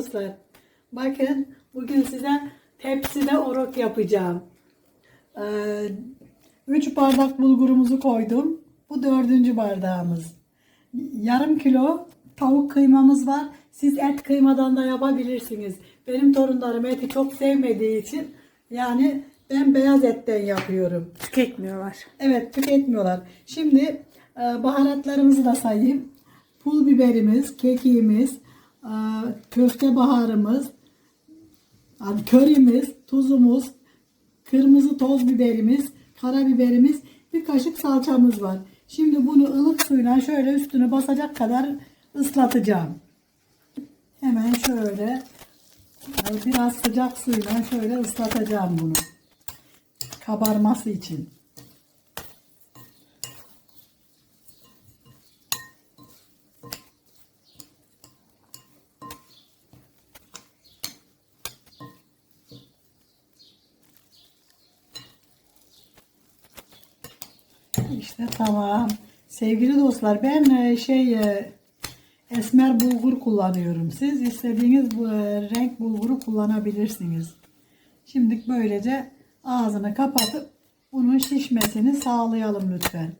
dostlar. Bakın bugün size tepside orok yapacağım. 3 bardak bulgurumuzu koydum. Bu dördüncü bardağımız. Yarım kilo tavuk kıymamız var. Siz et kıymadan da yapabilirsiniz. Benim torunlarım eti çok sevmediği için yani ben beyaz etten yapıyorum. Tüketmiyorlar. Evet tüketmiyorlar. Şimdi e, baharatlarımızı da sayayım. Pul biberimiz, kekiğimiz, köfte baharımız, yani körimiz, tuzumuz, kırmızı toz biberimiz, karabiberimiz, bir kaşık salçamız var. Şimdi bunu ılık suyla şöyle üstüne basacak kadar ıslatacağım. Hemen şöyle biraz sıcak suyla şöyle ıslatacağım bunu. Kabarması için. İşte tamam. Sevgili dostlar ben e, şey e, esmer bulgur kullanıyorum. Siz istediğiniz bu e, renk bulguru kullanabilirsiniz. Şimdi böylece ağzını kapatıp bunun şişmesini sağlayalım lütfen.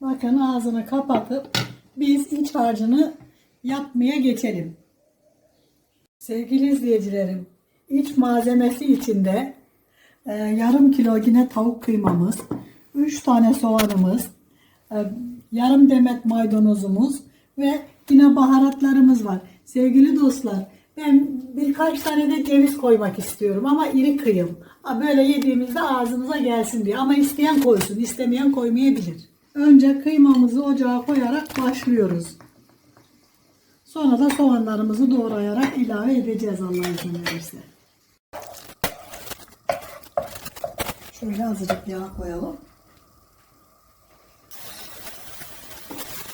Bakın ağzını kapatıp biz iç harcını yapmaya geçelim. Sevgili izleyicilerim, iç malzemesi içinde e, yarım kilo yine tavuk kıymamız, 3 tane soğanımız, e, yarım demet maydanozumuz ve yine baharatlarımız var. Sevgili dostlar, ben birkaç tane de ceviz koymak istiyorum ama iri kıyım. Böyle yediğimizde ağzımıza gelsin diye. Ama isteyen koysun, istemeyen koymayabilir. Önce kıymamızı ocağa koyarak başlıyoruz. Sonra da soğanlarımızı doğrayarak ilave edeceğiz Allah izin verirse. Şöyle azıcık yağ koyalım.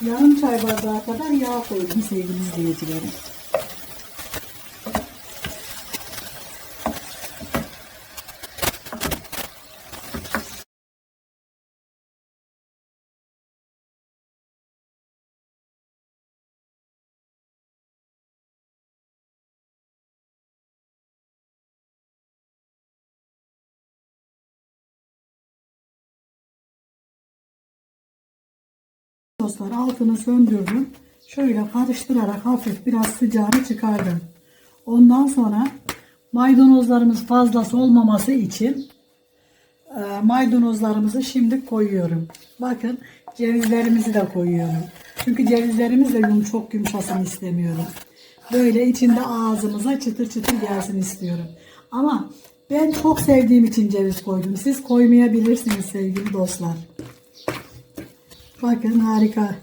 Yarım çay bardağı kadar yağ koydum sevgili izleyicilerim. Dostlar altını söndürdüm. Şöyle karıştırarak hafif biraz sıcağını çıkardım. Ondan sonra maydanozlarımız fazlası olmaması için e, maydanozlarımızı şimdi koyuyorum. Bakın cevizlerimizi de koyuyorum. Çünkü cevizlerimiz de yum çok yumuşasın istemiyorum. Böyle içinde ağzımıza çıtır çıtır gelsin istiyorum. Ama ben çok sevdiğim için ceviz koydum. Siz koymayabilirsiniz sevgili dostlar. Bakın harika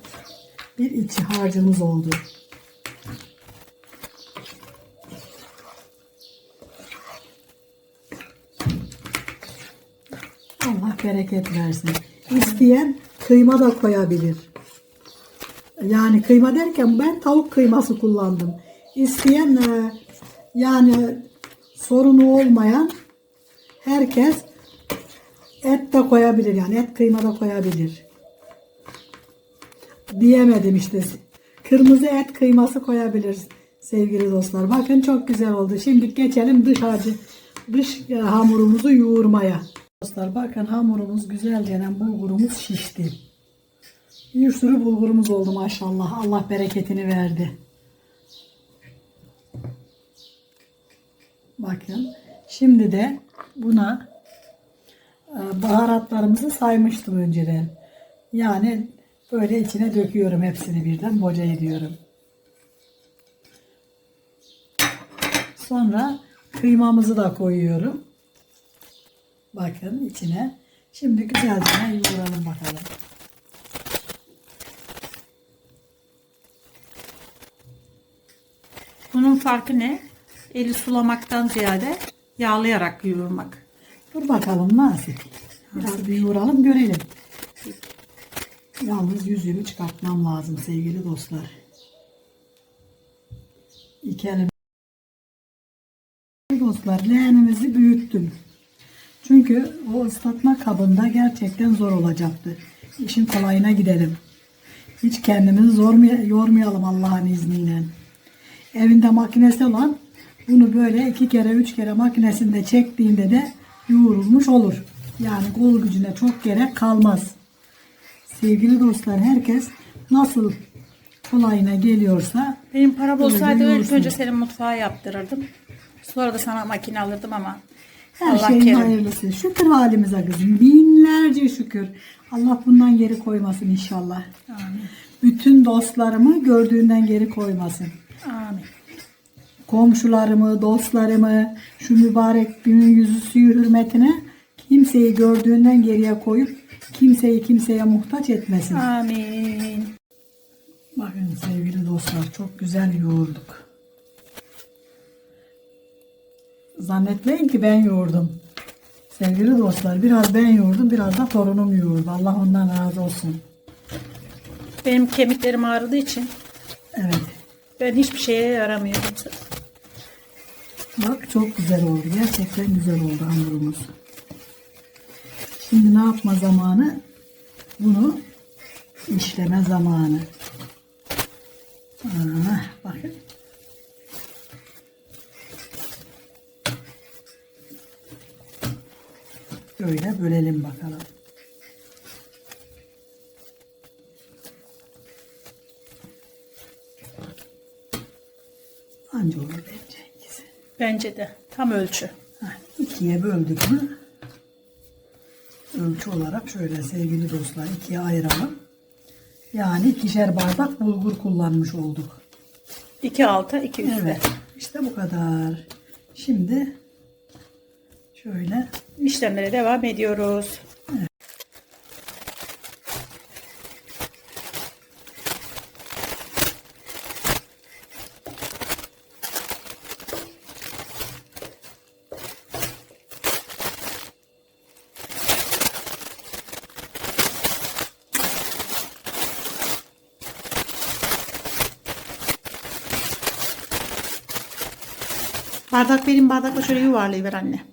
bir iç harcımız oldu. Allah bereket versin. İsteyen kıyma da koyabilir. Yani kıyma derken ben tavuk kıyması kullandım. İsteyen e, yani sorunu olmayan herkes et de koyabilir. Yani et kıyma da koyabilir diyemedim işte. Kırmızı et kıyması koyabiliriz sevgili dostlar. Bakın çok güzel oldu. Şimdi geçelim dış harcı, dış e, hamurumuzu yoğurmaya. Dostlar bakın hamurumuz güzelce bulgurumuz şişti. Bir sürü bulgurumuz oldu maşallah. Allah bereketini verdi. Bakın şimdi de buna e, baharatlarımızı saymıştım önceden. Yani Böyle içine döküyorum hepsini birden boca ediyorum. Sonra kıymamızı da koyuyorum. Bakın içine. Şimdi güzelce yoğuralım bakalım. Bunun farkı ne? Eli sulamaktan ziyade yağlayarak yoğurmak. Dur bakalım nasip. Biraz bir yoğuralım görelim. Yalnız yüzüğümü çıkartmam lazım sevgili dostlar. İki elim. Dostlar leğenimizi büyüttüm. Çünkü o ıslatma kabında gerçekten zor olacaktı. işin kolayına gidelim. Hiç kendimizi zormay- yormayalım Allah'ın izniyle. Evinde makinesi olan bunu böyle iki kere üç kere makinesinde çektiğinde de yoğrulmuş olur. Yani kol gücüne çok gerek kalmaz. Sevgili dostlar herkes nasıl kolayına geliyorsa Benim para Öyle olsaydı ilk yoğursun. önce senin mutfağı yaptırırdım. Sonra da sana makine alırdım ama her Allah şeyin kerim. hayırlısı. Şükür halimize kızım. Binlerce şükür. Allah bundan geri koymasın inşallah. Amin. Bütün dostlarımı gördüğünden geri koymasın. Amin. komşularımı, dostlarımı şu mübarek günün yüzü suyu hürmetine kimseyi gördüğünden geriye koyup kimseyi kimseye muhtaç etmesin. Amin. Bakın sevgili dostlar çok güzel yoğurduk. Zannetmeyin ki ben yoğurdum. Sevgili dostlar biraz ben yoğurdum biraz da torunum yoğurdu. Allah ondan razı olsun. Benim kemiklerim ağrıdığı için Evet. ben hiçbir şeye yaramıyorum. Bak çok güzel oldu. Gerçekten güzel oldu hamurumuz. Şimdi ne yapma zamanı? Bunu işleme zamanı. Ah, bakın. Böyle bölelim bakalım. Anca olur bence ikisi. Bence de tam ölçü. Heh, ikiye böldük mü? Ölçü olarak şöyle sevgili dostlar ikiye ayıralım. Yani ikişer bardak bulgur kullanmış olduk. 2 alta 2 üstte. Evet. işte bu kadar. Şimdi şöyle İşlemlere devam ediyoruz. Bardak benim bardakla şöyle yuvarlayıver anne.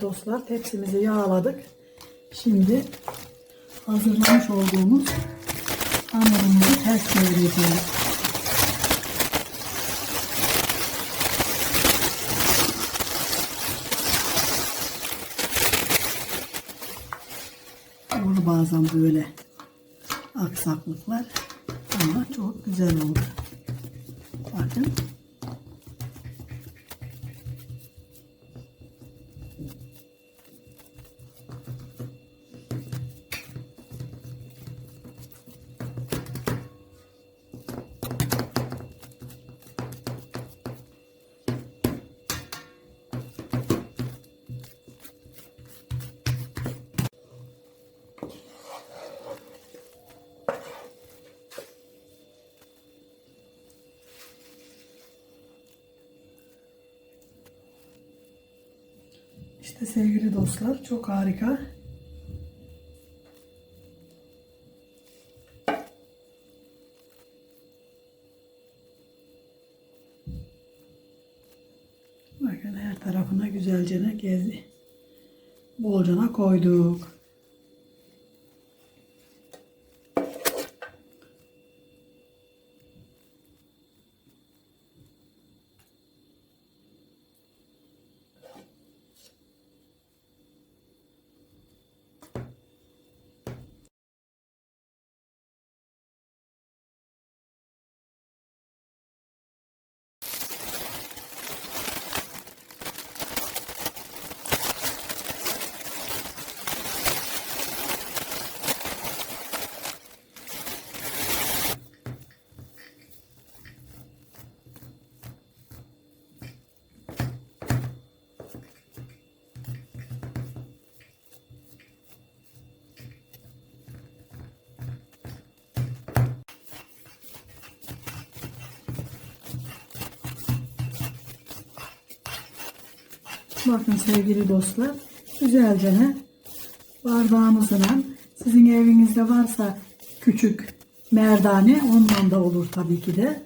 Dostlar tepsimizi yağladık. Şimdi hazırlamış olduğumuz hamurumuzu ters çevireceğiz. Olur bazen böyle aksaklıklar ama çok güzel oldu. Bakın. İşte sevgili dostlar çok harika. Bakın her tarafına güzelce gezi. Bolcana koyduk. Bakın sevgili dostlar. Güzelce ne? Bardağımızla sizin evinizde varsa küçük merdane ondan da olur tabii ki de.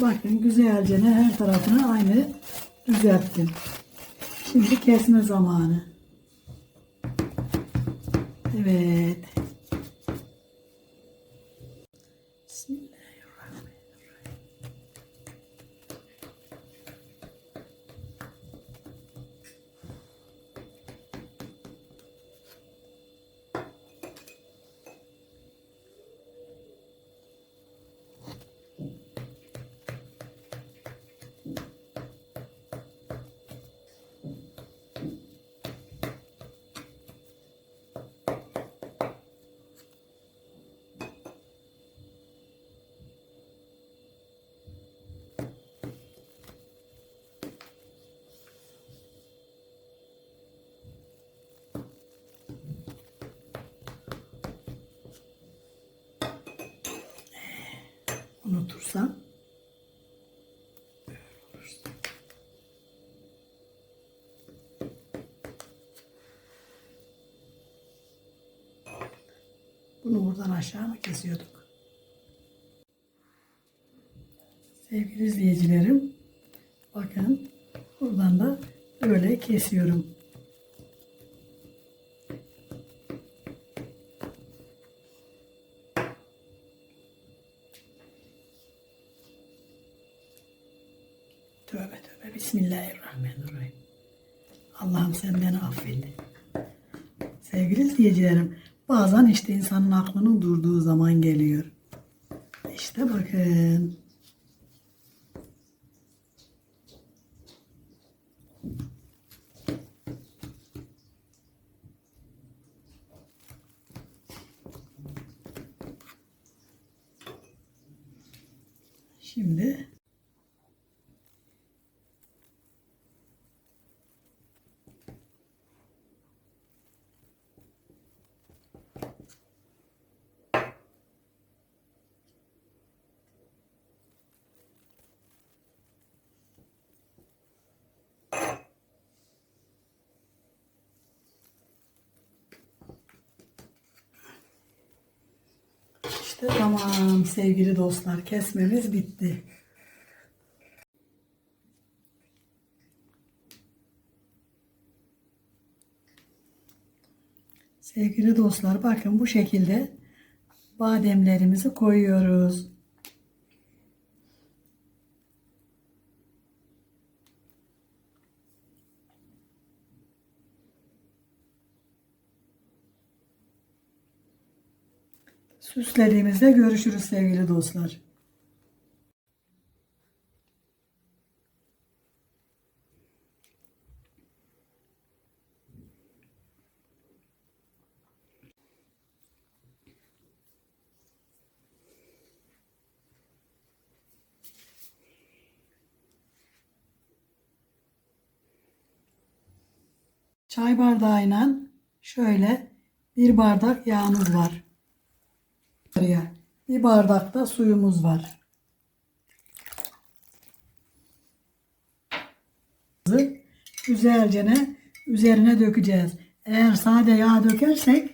Bakın güzelce ne her tarafını aynı düzelttim. Şimdi kesme zamanı. Evet. Unutursam. Bunu buradan aşağı mı kesiyorduk? Sevgili izleyicilerim, bakın buradan da böyle kesiyorum. İzleyicilerim, bazen işte insanın aklının durduğu zaman geliyor. İşte bakın. Şimdi İşte tamam sevgili dostlar kesmemiz bitti. Sevgili dostlar bakın bu şekilde bademlerimizi koyuyoruz. Süslediğimizde görüşürüz sevgili dostlar. Çay bardağıyla şöyle bir bardak yağımız var. Bir bardak da suyumuz var. Güzelce ne üzerine dökeceğiz. Eğer sade yağ dökersek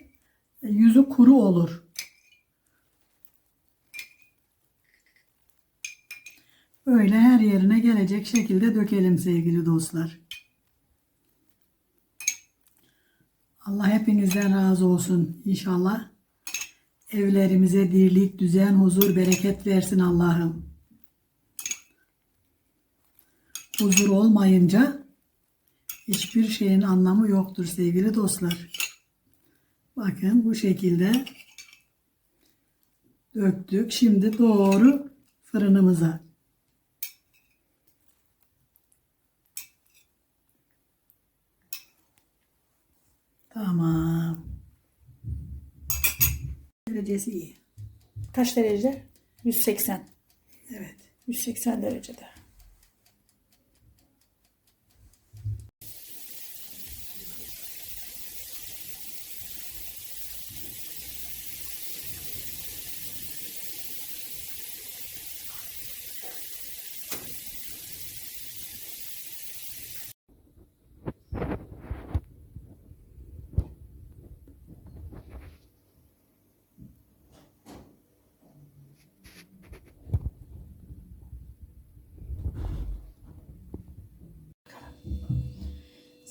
e, yüzü kuru olur. Böyle her yerine gelecek şekilde dökelim sevgili dostlar. Allah hepinizden razı olsun inşallah. Evlerimize dirlik, düzen, huzur, bereket versin Allah'ım. Huzur olmayınca hiçbir şeyin anlamı yoktur sevgili dostlar. Bakın bu şekilde döktük. Şimdi doğru fırınımıza. Tamam. Derecesi iyi. Kaç derece? 180. Evet. 180 derecede.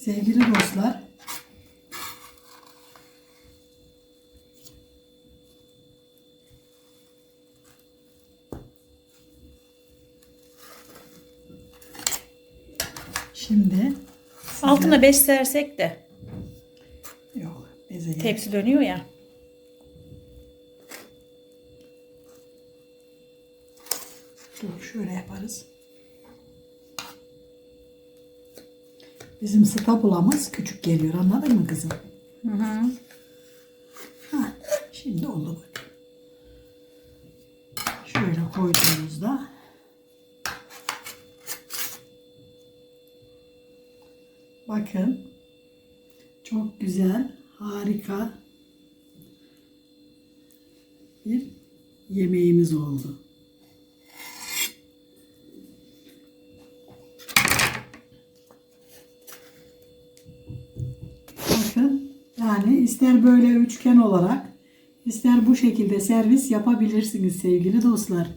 Sevgili dostlar, şimdi Altına 5 sersek de yok bezeyi tepsi dönüyor ya. Dur şöyle yaparız. Bizim stapulamız küçük geliyor anladın mı kızım? Hı hı. Ha, şimdi oldu bak. Şöyle koyduğumuzda bakın çok güzel harika bir yemeğimiz oldu. Bakın yani ister böyle üçgen olarak ister bu şekilde servis yapabilirsiniz sevgili dostlar.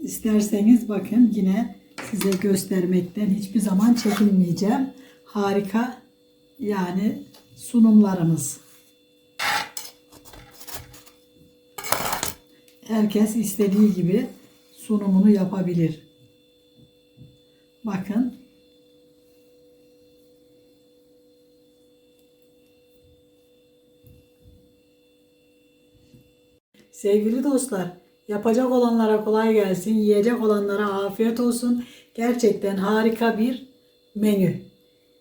İsterseniz bakın yine size göstermekten hiçbir zaman çekinmeyeceğim. Harika yani sunumlarımız. Herkes istediği gibi sunumunu yapabilir. Bakın Sevgili dostlar, yapacak olanlara kolay gelsin, yiyecek olanlara afiyet olsun. Gerçekten harika bir menü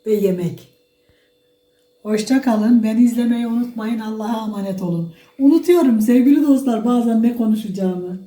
ve yemek. Hoşça kalın. Beni izlemeyi unutmayın. Allah'a emanet olun. Unutuyorum sevgili dostlar bazen ne konuşacağımı.